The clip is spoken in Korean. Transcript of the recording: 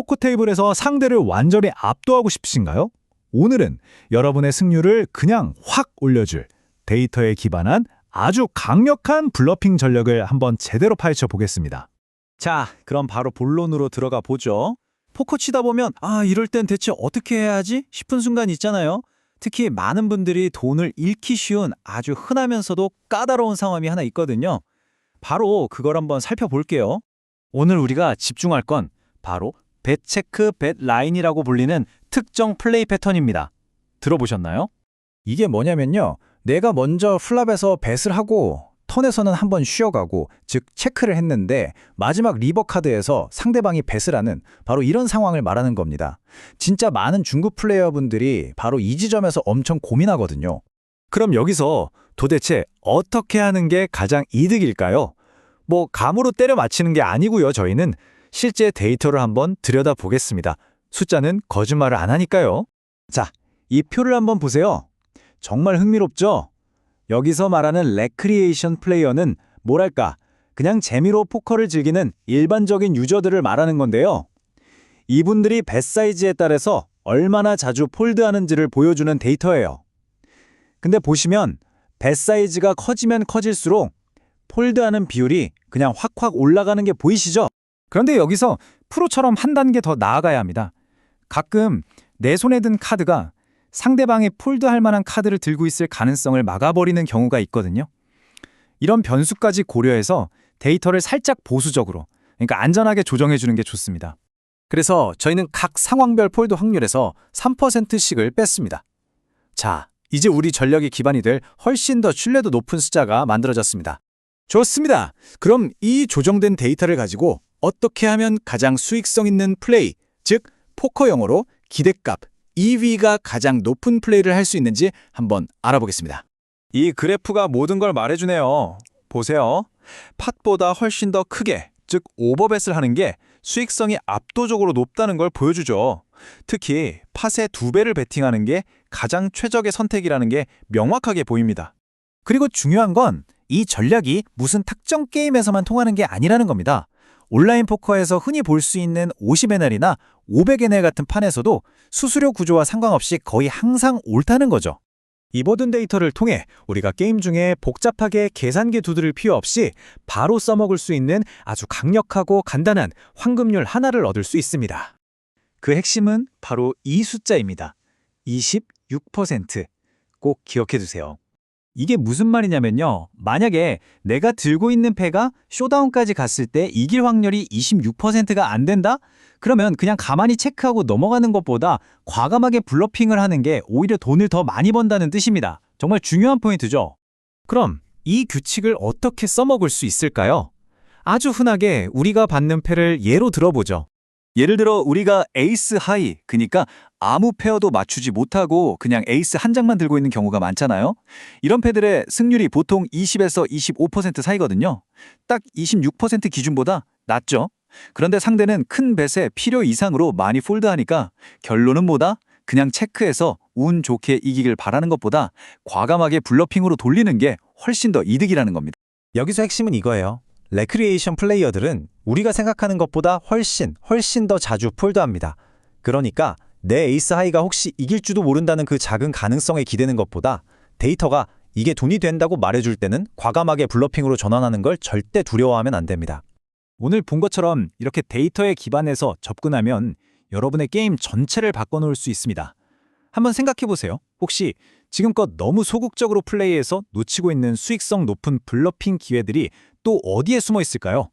포커 테이블에서 상대를 완전히 압도하고 싶으신가요? 오늘은 여러분의 승률을 그냥 확 올려줄 데이터에 기반한 아주 강력한 블러핑 전략을 한번 제대로 파헤쳐 보겠습니다. 자, 그럼 바로 본론으로 들어가 보죠. 포커 치다 보면 아, 이럴 땐 대체 어떻게 해야 하지? 싶은 순간 있잖아요. 특히 많은 분들이 돈을 잃기 쉬운 아주 흔하면서도 까다로운 상황이 하나 있거든요. 바로 그걸 한번 살펴볼게요. 오늘 우리가 집중할 건 바로 벳 체크 벳 라인이라고 불리는 특정 플레이 패턴입니다. 들어보셨나요? 이게 뭐냐면요. 내가 먼저 플랍에서 뱃을 하고 턴에서는 한 번 쉬어가고 즉 체크를 했는데 마지막 리버 카드에서 상대방이 뱃을 하는 바로 이런 상황을 말하는 겁니다. 진짜 많은 중국 플레이어분들이 바로 이 지점에서 엄청 고민하거든요. 그럼 여기서 도대체 어떻게 하는 게 가장 이득일까요? 뭐 감으로 때려 맞히는 게 아니고요. 저희는 실제 데이터를 한번 들여다 보겠습니다. 숫자는 거짓말을 안 하니까요. 자, 이 표를 한번 보세요. 정말 흥미롭죠? 여기서 말하는 레크리에이션 플레이어는 뭐랄까 그냥 재미로 포커를 즐기는 일반적인 유저들을 말하는 건데요. 이분들이 배 사이즈에 따라서 얼마나 자주 폴드하는지를 보여주는 데이터예요. 근데 보시면 배 사이즈가 커지면 커질수록 폴드하는 비율이 그냥 확확 올라가는 게 보이시죠? 그런데 여기서 프로처럼 한 단계 더 나아가야 합니다. 가끔 내 손에 든 카드가 상대방이 폴드할 만한 카드를 들고 있을 가능성을 막아버리는 경우가 있거든요. 이런 변수까지 고려해서 데이터를 살짝 보수적으로, 그러니까 안전하게 조정해 주는 게 좋습니다. 그래서 저희는 각 상황별 폴드 확률에서 3%씩을 뺐습니다. 자, 이제 우리 전력이 기반이 될 훨씬 더 신뢰도 높은 숫자가 만들어졌습니다. 좋습니다. 그럼 이 조정된 데이터를 가지고 어떻게 하면 가장 수익성 있는 플레이, 즉 포커 용어로 기대값 EV가 가장 높은 플레이를 할 수 있는지 한번 알아보겠습니다. 이 그래프가 모든 걸 말해주네요. 보세요. 팟보다 훨씬 더 크게, 즉 오버벳을 하는 게 수익성이 압도적으로 높다는 걸 보여주죠. 특히 팟의 두 배를 베팅하는 게 가장 최적의 선택이라는 게 명확하게 보입니다. 그리고 중요한 건 이 전략이 무슨 특정 게임에서만 통하는 게 아니라는 겁니다. 온라인 포커에서 흔히 볼 수 있는 50NL이나 500NL 같은 판에서도 수수료 구조와 상관없이 거의 항상 옳다는 거죠. 이 모든 데이터를 통해 우리가 게임 중에 복잡하게 계산기 두드릴 필요 없이 바로 써먹을 수 있는 아주 강력하고 간단한 황금률 하나를 얻을 수 있습니다. 그 핵심은 바로 이 숫자입니다. 26%. 꼭 기억해 두세요. 이게 무슨 말이냐면요. 만약에 내가 들고 있는 패가 쇼다운까지 갔을 때 이길 확률이 26%가 안 된다? 그러면 그냥 가만히 체크하고 넘어가는 것보다 과감하게 블러핑을 하는 게 오히려 돈을 더 많이 번다는 뜻입니다. 정말 중요한 포인트죠. 그럼 이 규칙을 어떻게 써먹을 수 있을까요? 아주 흔하게 우리가 받는 패를 예로 들어보죠. 예를 들어 우리가 에이스 하이, 그니까 아무 페어도 맞추지 못하고 그냥 에이스 한 장만 들고 있는 경우가 많잖아요. 이런 패들의 승률이 보통 20에서 25% 사이거든요. 딱 26% 기준보다 낮죠. 그런데 상대는 큰 벳에 필요 이상으로 많이 폴드하니까 결론은 뭐다? 그냥 체크해서 운 좋게 이기길 바라는 것보다 과감하게 블러핑으로 돌리는 게 훨씬 더 이득이라는 겁니다. 여기서 핵심은 이거예요. 레크리에이션 플레이어들은 우리가 생각하는 것보다 훨씬 훨씬 더 자주 폴드합니다. 그러니까 내 에이스 하이가 혹시 이길지도 모른다는 그 작은 가능성에 기대는 것보다 데이터가 이게 돈이 된다고 말해줄 때는 과감하게 블러핑으로 전환하는 걸 절대 두려워하면 안 됩니다. 오늘 본 것처럼 이렇게 데이터에 기반해서 접근하면 여러분의 게임 전체를 바꿔놓을 수 있습니다. 한번 생각해 보세요. 혹시 지금껏 너무 소극적으로 플레이해서 놓치고 있는 수익성 높은 블러핑 기회들이 또 어디에 숨어 있을까요?